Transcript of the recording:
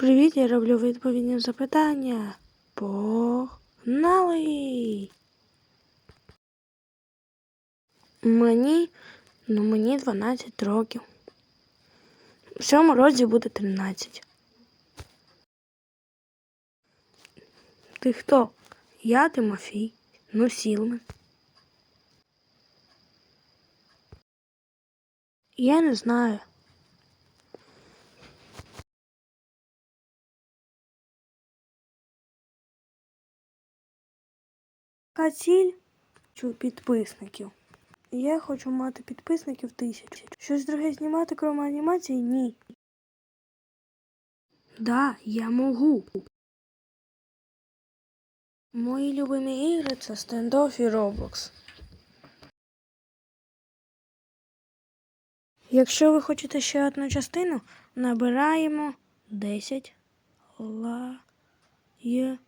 Привіт, я роблю відповідні запитання. Погнали! Мені, ну мені 12 років. В цьому році буде 13. Ти хто? Я Тимофій. Ну, Сілмен. Я не знаю. Яка ціль підписників? Я хочу мати підписників тисячу. Щось друге знімати, крім анімації? Ні. Да, я можу. Мої любимі ігри це стендоф і Roblox. Якщо ви хочете ще одну частину, набираємо 10 лайків.